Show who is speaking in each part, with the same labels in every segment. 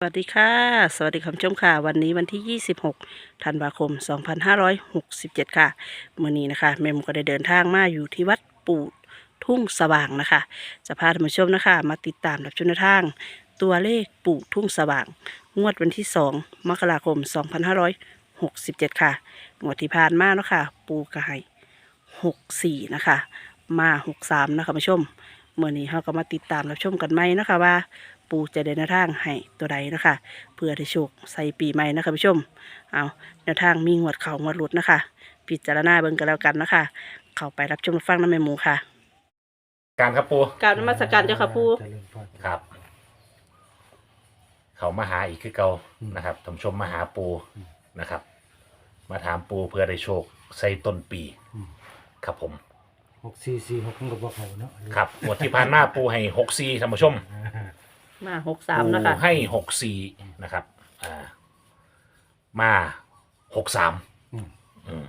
Speaker 1: สวัสดีค่ะ สวัสดีคุณผู้ชมค่ะ วันนี้วันที่ 26 ธันวาคม 2567 ค่ะมื่อนี้นะคะแม่หมูก็ได้เดินทางมาอยู่ที่วัดปู่ทุ่งสว่างนะคะ จะพาท่านผู้ชมนะคะ มาติดตามรับชมทางตัวเลขปู่ทุ่งสว่าง งวดวันที่ 2 มกราคม 2567 ค่ะ งวดที่ผ่านมาเนาะค่ะ ปู่ก็ให้64 นะคะ มา 63 นะคะคุณผู้ชมเมื่อนี้เราก็มาติดตามรับชมกันไหมนะคะว่า ปูจะเดินหน้าทางให้ตัวใดนะคะเพื่อได้โชคใส่ปีใหม่นะคะผู้ชมเอาแนวทางมีงวดเขางวดหลุดนะคะ พิจารณาเบิ่งกันแล้วกันนะคะ เข้าไปรับชมรับฟังน้ำแม่หมูค่ะ
Speaker 2: การครับปู
Speaker 1: กราบนมัสการเจ้าค่ะปู
Speaker 3: เจริญพร
Speaker 2: ครับ เขามาหาอีกคือเก่า
Speaker 3: อืม
Speaker 2: นะครับท่านผู้ชมมาหาปู
Speaker 3: อืม
Speaker 2: นะครับ มาถามปูเพื่อได้โชคใส่ต้นปี
Speaker 3: อืม
Speaker 2: ครับผม
Speaker 3: หกสี่สี่หกมันก็บอกเขาเนาะ
Speaker 2: ครับงวดที่ผ่านมาปูให้หกซีท่านผู้ชม
Speaker 3: อ่า
Speaker 1: มาหกสามนะคะ
Speaker 2: ปูให้หกซีนะครับอ่ามาหกสาม
Speaker 3: อืม
Speaker 2: อืม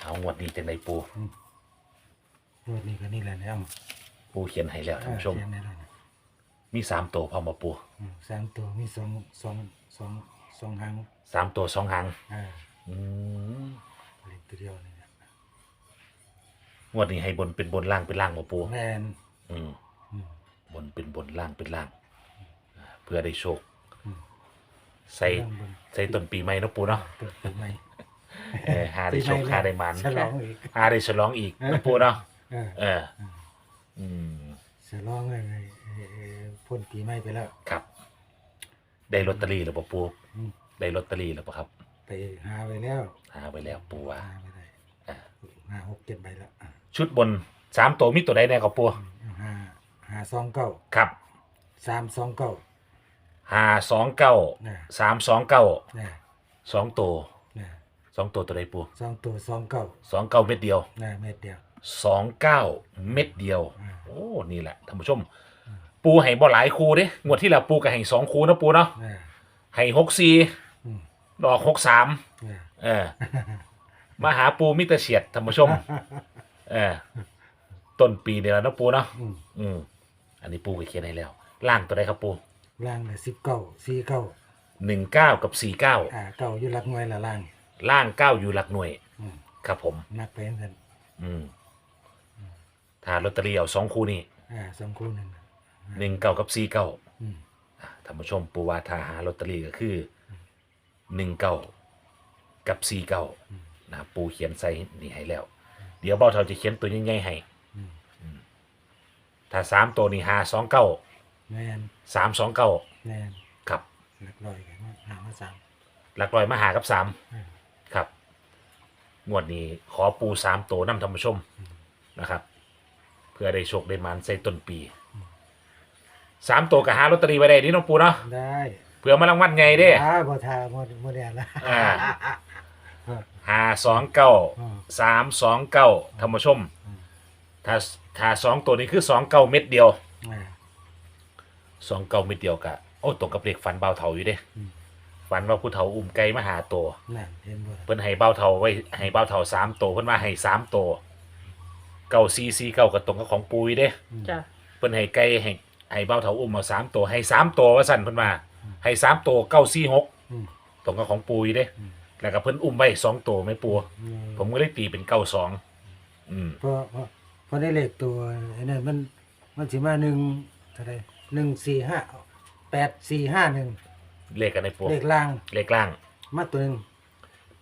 Speaker 2: เอางวดนี้จังไดปู
Speaker 3: งวดนี้ก็นี่แหละเนี่ย
Speaker 2: ปูเขียนให้แล้วท่านผู้ชม
Speaker 3: เขียนได้แล้วนะ
Speaker 2: มีสามตัวพอมาปู
Speaker 3: อืมสามตัวมีสองสองสองสองหาง
Speaker 2: สามตัวสองหาง
Speaker 3: อ่า
Speaker 2: อืม
Speaker 3: เล็กตัวเดียวนี่นะ
Speaker 2: งวดนี้ให้บนเป็นบนล่างเป็นล่างมาปู
Speaker 3: แมน
Speaker 2: อืม
Speaker 3: อืม
Speaker 2: บนเป็นบนล่างเป็นล่างอ่าเพื่อได้โชค
Speaker 3: อืม
Speaker 2: ใส่
Speaker 3: ข้างบน
Speaker 2: ใส่ต้นปีใหม่เนาะปูเนาะ
Speaker 3: เปิดปีใหม่
Speaker 2: เออหาได้โชคหาได้มัน
Speaker 3: ฉลองอีก
Speaker 2: หาได้ฉลองอีกเนาะปูเนาะ
Speaker 3: เออ
Speaker 2: เออ อืม
Speaker 3: ฉลองเลยเอ่อเอ่อพ้นปีใหม่ไปแล้ว
Speaker 2: ครับ ได้ลอตเตอรี่หรือเปล่าปู
Speaker 3: อืม
Speaker 2: ได้ลอตเตอรี่หรือเปล่าครับ
Speaker 3: ไปหาไปแล้ว
Speaker 2: หาไปแล้วปูว่า
Speaker 3: หาไปได้
Speaker 2: อ่า
Speaker 3: หาหกเจ็ดใบแล้วอะ
Speaker 2: ชุดบนสามตัวมีตัวใดแน่ครับปู
Speaker 3: หา หาสองเก้า
Speaker 2: ครับ
Speaker 3: สามสองเก้า
Speaker 2: หาสองเก้า
Speaker 3: เนี่ย
Speaker 2: สามสองเก้า
Speaker 3: เนี่ย
Speaker 2: สองตัว
Speaker 3: เนี่ย
Speaker 2: สองตัวตัวใดปู
Speaker 3: สองตัวสองเก้า
Speaker 2: สองเก้าเม็ดเดียว
Speaker 3: เนี่ยเม็ดเดียว
Speaker 2: สองเก้าเม็ดเดียว
Speaker 3: อ่า
Speaker 2: โอ้นี่แหละท่านผู้ชม ปูให้บ่หลายคูเด้งวดที่แล้วปูก็ให้สองคูนะปูเนาะ
Speaker 3: เนี่ย
Speaker 2: ให้หกสี่
Speaker 3: อืม
Speaker 2: ดอกหกสาม
Speaker 3: เนี่ย
Speaker 2: เออ มาหาปูมิตรเฉียดท่านผู้ชม เออต้นปีเดียวแล้วนะปูเนาะ
Speaker 3: อืม
Speaker 2: อืม อันนี้ปูก็เขียนให้แล้ว ล่างตัวใดครับปู
Speaker 3: ล่างเนี่ยสิบเก้าสี่เก้า
Speaker 2: หนึ่งเก้ากับสี่เก้า
Speaker 3: อ่าเก้าอยู่หลักหน่วยละล่าง
Speaker 2: ล่างเก้าอยู่หลักหน่วย
Speaker 3: อืม
Speaker 2: ครับผม
Speaker 3: นักไปเหมือนกัน
Speaker 2: อืมถ้าลอตเตอรี่เอาสองคูนี่
Speaker 3: อ่าสองคู่หนึ่ง
Speaker 2: หนึ่งเก้ากับสี่เก้า
Speaker 3: อืม
Speaker 2: ท่านผู้ชมปูว่าถ้าหาลอตเตอรี่ก็คือหนึ่งเก้ากับสี่เก้านะปูเขียนใส่นี่ให้แล้ว เดี๋ยวเบ้าเท่าจะเขียนตัวใหญ่ๆให้
Speaker 3: อืม
Speaker 2: ถ้าสามตัวนี่หาสองเก้า
Speaker 3: แมน
Speaker 2: สามสองเก้า
Speaker 3: แมน
Speaker 2: ครับ
Speaker 3: หลักร้อยกันว่าหามาสาม
Speaker 2: หลักลอยมาหากับสาม
Speaker 3: อืม
Speaker 2: ครับงวดนี้ขอปูสามตัวนำท่านผู้ชมนะครับ เพื่อได้โชคได้มันใส่ต้นปีสามตัวกับหาลอตเตอรี่ไว้ได้นี่น้องปูเนาะ
Speaker 3: ได้
Speaker 2: เพื่อมารางวัลไงเด้
Speaker 3: อ่าบ่ทาบ่บ่ได้ละ
Speaker 2: อ่าหาสองเก้า
Speaker 3: อืม
Speaker 2: สามสองเก้าท่านผู้ชม
Speaker 3: อืม
Speaker 2: ถ้า ถ้าสองตัวนี้คือสองเก้าเม็ดเดียว
Speaker 3: อ่า
Speaker 2: สองเก้าเม็ดเดียวกะโอ้ตรงกับเลขฝันเบาเถาอยู่เด้
Speaker 3: อืม
Speaker 2: ฝันว่าผู้เฒ่าอุ้มไก่มาหาตัว
Speaker 3: นั่นเห็นบ่
Speaker 2: เพิ่นให้เบาเถาไว้ให้เบาเถาสามตัวเพิ่นมาให้สามตัวเก้าซีซีเก้ากับตรงกับของปุยเด้
Speaker 3: อืม
Speaker 1: จ้ะ
Speaker 2: เพิ่นให้ไก่ให้ให้เบาเถาอุ้มมาสามตัวให้สามตัวว่าสั่นเพิ่นมาให้สามตัวเก้าซีหก
Speaker 3: อืม
Speaker 2: ตรงกับของปุยเด้
Speaker 3: อืม
Speaker 2: แล้วก็เพิ่นอุ้มไว้สองตัวไม่ปู
Speaker 3: อืม
Speaker 2: ผมก็เลยตีเป็นเก้าสองอืม
Speaker 3: เพราะเพราะ เพราะได้เลขตัวไอ้นั่นมันมันสิมาหนึ่งเท่าไหรหนึ่งสี่ห้าแปดสี่ห้าหนึ่ง
Speaker 2: เลขกันในปู
Speaker 3: เลขล่าง
Speaker 2: เลขล่าง
Speaker 3: มาตัวหนึ่ง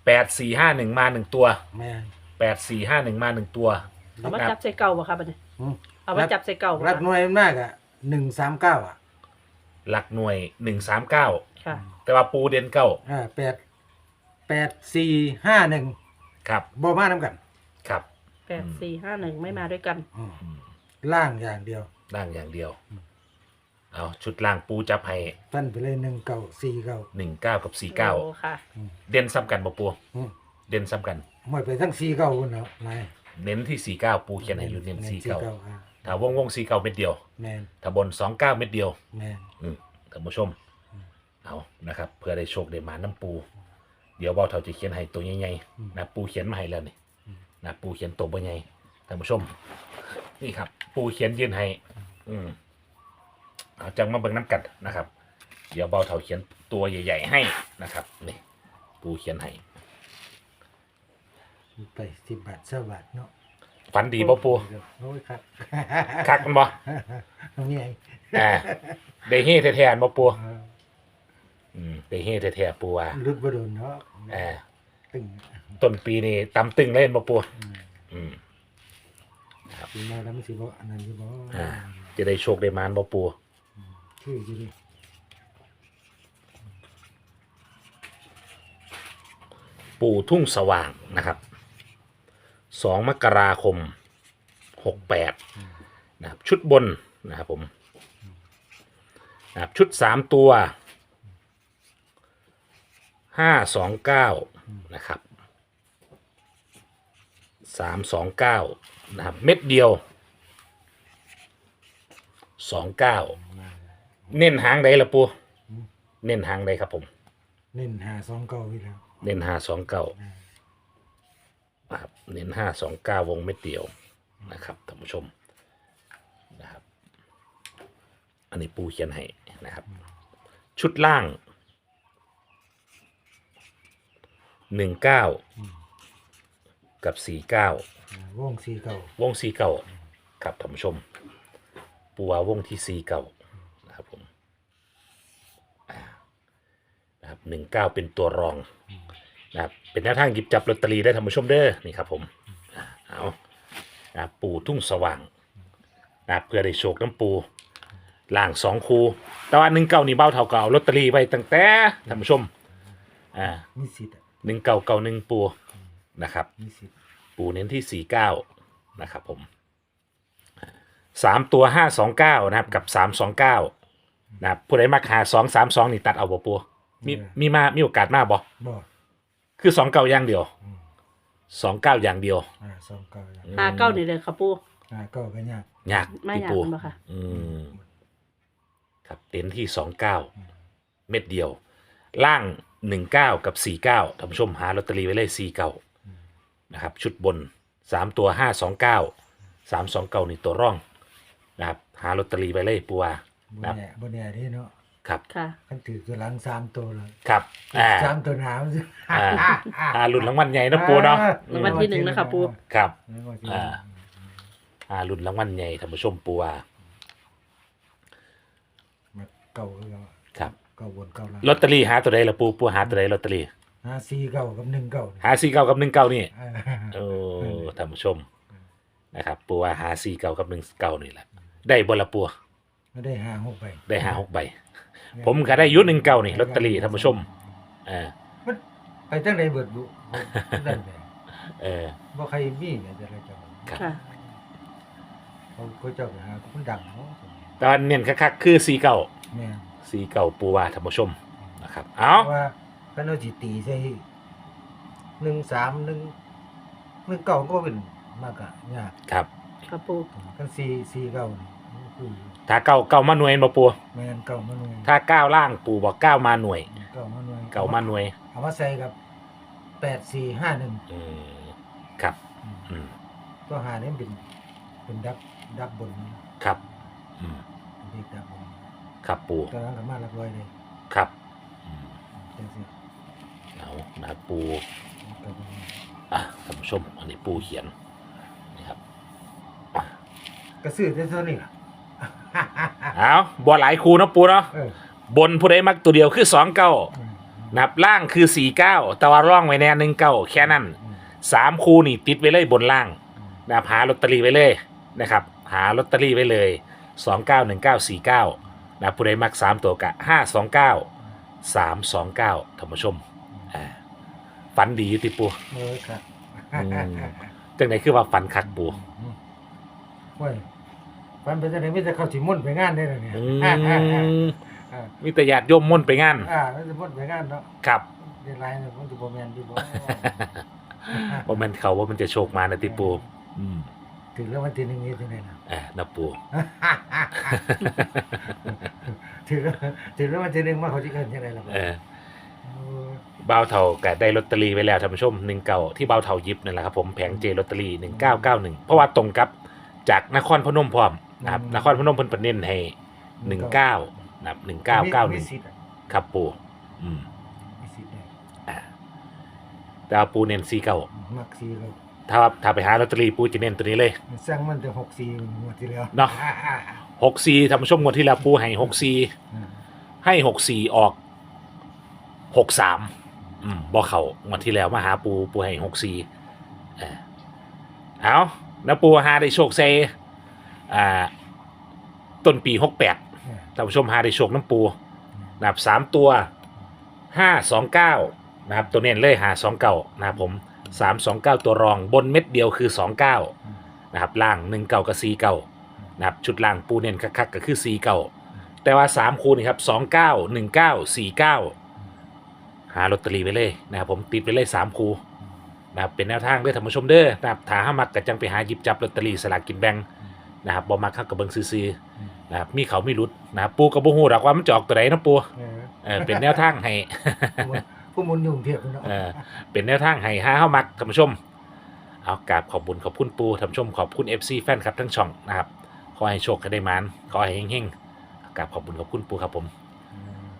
Speaker 2: แปดสี่ห้าหนึ่งมาหนึ่งตัว
Speaker 3: แม่น
Speaker 2: แปดสี่ห้าหนึ่งมาหนึ่งตัว
Speaker 1: เอามาจับใส่เก่าบ่ครับอันนี้
Speaker 3: อืม
Speaker 1: เอามาจับใส่เก่าบ่
Speaker 3: รักหน่วยมันมากอะหนึ่งสามเก้าอะ
Speaker 2: หลักหน่วยหนึ่งสามเก้า
Speaker 1: ค่ะ
Speaker 2: แต่ว่าปูเด่นเก้า
Speaker 3: อ่าแปดแปดสี่ห้าหนึ่ง
Speaker 2: ครับ
Speaker 3: บ่มาน้ำกัน
Speaker 2: ครับ
Speaker 1: แปดสี่ห้าหนึ่งไม่มาด้วยกัน
Speaker 3: อืม
Speaker 2: อืม
Speaker 3: ล่างอย่างเดียว
Speaker 2: ล่างอย่างเดียว
Speaker 3: อืม
Speaker 2: เอาชุดล่างปูจับให้
Speaker 3: ฟันไปเลยหนึ่งเก้าสี่เก้า
Speaker 2: หนึ่งเก้ากับสี่เก้า
Speaker 1: โอ้ค่ะ
Speaker 2: เด่นซ้ำกันบ่ปู
Speaker 3: อืม
Speaker 2: เด่นซ้ำกัน
Speaker 3: หมดไปทั้งสี่เก้าคนเนาะนาย
Speaker 2: เน้นที่สี่เก้าปูเขียนให้อยู่เน้นสี่เก้า
Speaker 3: อ่า
Speaker 2: ถ้าวงวงสี่เก้าเม็ดเดียว
Speaker 3: แมน
Speaker 2: ถ้าบนสองเก้าเม็ดเดียว
Speaker 3: แมน
Speaker 2: อืมท่านผู้ชม
Speaker 3: อืม
Speaker 2: เอา นะครับ เพื่อได้โชคได้หมาน้ำปู เดี๋ยวเบาเท่าจะเขียนให้ตัวใหญ่ๆนะปูเขียนมาให้แล้วนี่ นะปูเขียนตัวใหญ่ท่านผู้ชม นี่ครับ ปูเขียนยื่นให้ อืมเอาจังมาเบิ่งน้ำกัดนะครับ เดี๋ยวเบาเถาเขียนตัวใหญ่ ๆ ให้นะครับนี่ปูเขียนให้
Speaker 3: ไปสิบบาทเท่าบาทเนาะ
Speaker 2: ฝันดีป่ะปู
Speaker 3: โอ้ยครับ
Speaker 2: คักมันบ่
Speaker 3: ตรงนี้ไง
Speaker 2: อ่าได้เฮ่แท้ๆอันบ่ปูอืมได้เฮ่แท้ๆปูว่า
Speaker 3: รุดบ่โดนเนาะ
Speaker 2: อ่า
Speaker 3: ตึง
Speaker 2: ต้นปีนี้ตำตึงเล่นบ่ปู
Speaker 3: อืม
Speaker 2: อืม
Speaker 3: ปีหน้าแล้วมันสิบ่อันนั้นสิบ่
Speaker 2: อ่า จะได้โชคได้มานบ่ปู
Speaker 3: ชื่ออยู่ดิ
Speaker 2: ปู่ทุ่งสว่างนะครับสองมกราคมหกแปดนะครับชุดบนนะครับผมนะครับชุดสามตัวห้าสองเก้านะครับ สามสองเก้านะครับ เม็ดเดียวสองเก้าเน้นหางใดละปูเน้นหางใดครับผม
Speaker 3: เน้นหาสองเก้าอีกแล้ว
Speaker 2: เน้นห้าสองเก้าครับเน้นห้าสองเก้าวงเม็ดเดียวนะครับท่านผู้ชมนะครับ อันนี้ปูเขียนให้นะครับ ชุดล่างหนึ่งเก้า กับสี่เก้า
Speaker 3: อ่าวงสี่เก้าว
Speaker 2: งสี่เก้าครับท่านผู้ชม ปูวาวงที่สี่เก้านะครับผมอ่านะครับหนึ่งเก้าเป็นตัวรองนะครับเป็นแนวทางหยิบจับลอตเตอรี่ได้ท่านผู้ชมเด้อนี่ครับผมอ่าเอานะครับปูทุ่งสว่างนะครับเพื่อได้โชคน้ำปูล่างสองคูแต่ว่าหนึ่งเก้านี่เบ้าเท่าเก่าลอตเตอรี่ไว้ตั้งแต่ท่านผู้ชมอ่า
Speaker 3: มีสิทธิ์อะ
Speaker 2: หนึ่งเก้าเก้าหนึ่งปู นะครับ
Speaker 3: มีสิทธิ์
Speaker 2: ปูเน้นที่สี่เก้านะครับผมสามตัวห้าสองเก้านะครับกับสามสองเก้านะครับผู้ใดมักหาสองสามสองนี่ตัดเอาบ่ปูมีมีมามีโอกาสมาบ่
Speaker 3: บ่
Speaker 2: คือสองเก้าอย่างเดียว
Speaker 3: อืม
Speaker 2: สองเก้าอย่างเดียว
Speaker 3: อ่าสองเก้าอย่าง
Speaker 1: หาเก้านี่เลยค่ะปู
Speaker 3: อ่าเก้าก็ยาก
Speaker 2: ยาก
Speaker 1: ไม่
Speaker 2: พี่
Speaker 1: อยาก
Speaker 2: ปู
Speaker 1: มันบ่ค่ะ
Speaker 2: อืมครับเต็นที่สองเก้าเม็ดเดียว ล่างหนึ่งเก้ากับสี่เก้าท่านผู้ชมหาลอตเตอรี่ไว้เลยสี่เก้า นะครับ ชุดบนสามตัวห้าสองเก้าสามสองเก้านี่ตัวร่องนะครับ หาลอตเตอรี่ไว้เลยปูว่า
Speaker 3: บ่
Speaker 2: ครับ
Speaker 3: แน่บ่แน่เด้เนาะ
Speaker 2: ครับ
Speaker 1: ค่ะ
Speaker 3: คันถือตัวหลังสามตัวเลย
Speaker 2: ครับอ่า
Speaker 3: สามตัวหนาวสิ
Speaker 2: อ่า หารุ่นรางวัลใหญ่นะปูเนาะ
Speaker 1: รางวัลที่หนึ่งนะคะปู่
Speaker 2: ครับ
Speaker 3: รางวัลที่ห
Speaker 2: อ่า
Speaker 3: นึ่ง
Speaker 2: หารุ่นรางวัลใหญ่ท่านผู้ชมปูว่า
Speaker 3: มาเก้าแล้ว
Speaker 2: ครับ
Speaker 3: เก้าบนเก้าล่าง
Speaker 2: ลอตเตอรี่หาตัวใดละปูปูหาตัวใดลอตเตอรี่
Speaker 3: ห้าสี่เก้ากับหนึ่งเก้า
Speaker 2: หาสี่เก้ากับหนึ่งเก้านี่
Speaker 3: อ่า
Speaker 2: โอ้ท่านผู้ชมนะครับปูว่าหาสี่เก้ากับหนึ่งเก้านี่แหละได้บละปัว
Speaker 3: ไม่ได้ห้าหกใบ
Speaker 2: ได้หาหกใบ ผมก็ได้อยุหนึ่งเก้านี่ลอตเตอรี่ท่านผู้ชมอ่า
Speaker 3: มันไปจังไดเบิดบุนั่นแหละ
Speaker 2: เออ
Speaker 3: บ่ใครมีเนี่ยจะได้เจ้า
Speaker 2: ครับ
Speaker 1: ค่ะ
Speaker 3: เขาเขาเจ้าไปหาคนดังเนาะ
Speaker 2: ตอนเน้นคักๆคือสี่เก้า
Speaker 3: แม่น
Speaker 2: สี่เก้าปูว่าท่านผู้ชมนะครับ เอา
Speaker 3: เพราะว่า คันเอาสิตีใส่หนึ่งสามหนึ่งหนึ่งเก้าก็เป็นมากอะยาก
Speaker 2: ครับ
Speaker 1: ค่ะปู
Speaker 3: กันสี่สี่เก้านี่คือ
Speaker 2: ถ้าเก้าเก้ามาหน่วยมาปัว
Speaker 3: แม่นเก้ามาหน่วย
Speaker 2: ถ้าเก้าล่างปูบอกเก้ามาหน่วย
Speaker 3: เก้ามาหน่วย
Speaker 2: เก้ามาหน่วย
Speaker 3: เอามาใส่กับแปดสี่ห้าหนึ่ง
Speaker 2: อืมครับ อืม
Speaker 3: ก็หาเนี่ยเป็นเป็นดับดับบน
Speaker 2: ครับ อืม
Speaker 3: เป็นเด็กดับบน
Speaker 2: ครับปู
Speaker 3: ตอนนั้นก็มาหลักร้อยเลย
Speaker 2: ครับ อืม
Speaker 3: จังซี่
Speaker 2: เอานะครับปู
Speaker 3: ก็เป็น
Speaker 2: อะท่านผู้ชมอันนี้ปูเขียนนี่ครับอะ
Speaker 3: กระสือแต่เท่านี้ล่ะ
Speaker 2: เอาบัวหลายคูเนาะปูเนาะ
Speaker 3: เออบ
Speaker 2: นผู้ใดมักตัวเดียวคือสองเก้า
Speaker 3: อืม
Speaker 2: นับล่างคือสี่เก้าแต่ว่าร่องไว้แน่หนึ่งเก้าแค่นั้น
Speaker 3: อืม
Speaker 2: สามคูนี่ติดไว้เลยบนล่าง
Speaker 3: อืม
Speaker 2: นะครับหาลอตเตอรี่ไว้เลยนะครับ หาลอตเตอรี่ไว้เลยสองเก้าหนึ่งเก้าสี่เก้านะผู้ใดมักสามตัวกะห้าสองเก้าสามสองเก้าท่านผู้ชมอ่า ฝันดีอยู่ติปู
Speaker 3: เออครับ
Speaker 2: อืมจังไหนคือว่าฝันคักปู
Speaker 3: อืมโอ้ยฟันไปจังได๋มีแต่เข้าสิมุ่นต์ไปงานได้แล้วเนี่ย
Speaker 2: อื
Speaker 3: อ่าม
Speaker 2: มีแต่ญาติโยมม่นต์ไปงาน
Speaker 3: อ่ามันสิมุ่นต์ไปงานเนาะ
Speaker 2: ครับ
Speaker 3: เดี๋ยวไลน์เนี่ยมันสิบ่แม่นดิบ่
Speaker 2: ว่ามันเขาว่ามันจะโชคมานะติปูอืม
Speaker 3: ถึงแล้ววันที่หนึ่งนี้ที่ไหนนะ
Speaker 2: อ่านะปู
Speaker 3: ถึงแล้วถึงแล้ววันที่หนึ่งมาเขาจะเกินยังไงล่ะ
Speaker 2: เออ
Speaker 3: โอ้ย
Speaker 2: บ่าวเท่าก็ได้ลอตเตอรี่ไว้แล้วท่านผู้ชมหนึ่งเก่าที่บ่าวเท่าหยิบนั่นแหละครับผมแผงเจลอตเตอรี่หนึ่งเก้าเก้าหนึ่งเพราะว่าตรงกับจากนครพนมพร้อมนะครับนครพนมเพิ่นประเน้นให้หนึ่งเก้านะครับหนึ่งเก้าเก้าหนึ่ง
Speaker 3: มีสิทธิ์อะ
Speaker 2: ครับปูอืม
Speaker 3: มีสิทธิ์ได้
Speaker 2: อ่าแต่ว่าปูเน้นซีเก่า
Speaker 3: มักซีครับ
Speaker 2: ถ้าถ้าไปหาลอตเตอรี่ปูจะเน้นตัวนี้เลย
Speaker 3: สร้างมันจะหกซีงวดที่แล้ว
Speaker 2: เนาะ หกซีทำชมงวดที่แล้วปูให้หกซี
Speaker 3: อืม
Speaker 2: ให้หกสี่ออกหกสาม อืมบ่เขางวดที่แล้วมาหาปูปูให้หกสี่เออเอานะปูหาได้โชคเซอ่าต้นปีหกแปดท่านผู้ชมหาได้โชคน้ำปูนะครับสามตัวห้าสองเก้านะครับตัวเน้นเลยหาสองเก้านะครับผมสามสองเก้าตัวรองบนเม็ดเดียวคือสองเก้านะครับล่างหนึ่งเก้ากับสี่เก้านะครับชุดล่างปูเน้นคักๆก็คือสี่เก้าแต่ว่าสามคูนี่ครับสองเก้าหนึ่งเก้าสี่เก้า หาลอตเตอรี่ไปเลยนะครับผมติดไปเลยสามคูนะครับเป็นแนวทางเด้อท่านผู้ชมเด้อนะครับถ้าห้ามักก็จังไปหาหยิบจับลอตเตอรี่สลากกินแบ่งนะครับบ่มักเข้ากับเบิงซื้อๆนะครับมีเขามีรุดนะครับปูกับบูฮูหรอกว่ามันจะออกตัวไหนนะปู
Speaker 3: เออ
Speaker 2: เออเป็นแนวทางให้
Speaker 3: ผู้มุนยุ่งเทียบกันเนาะ
Speaker 2: เออเป็นแนวทางให้ห้าเข้ามักท่านผู้ชม เอากราบขอบบุญขอบคุณปูท่านผู้ชมขอบคุณ FC แฟนครับทั้งช่องนะครับขอให้โชคให้ได้มานขอให้เฮงๆกราบขอบบุญขอบคุณปูครับผม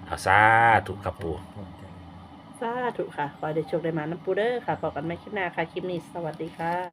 Speaker 2: เอาซาถูกครับปู
Speaker 1: สา ธุค่ะ ขอได้โชคได้มาน้ำปูเด้อค่ะพบกันใหม่คลิปหน้าค่ะ คลิปนี้ สวัสดีค่ะ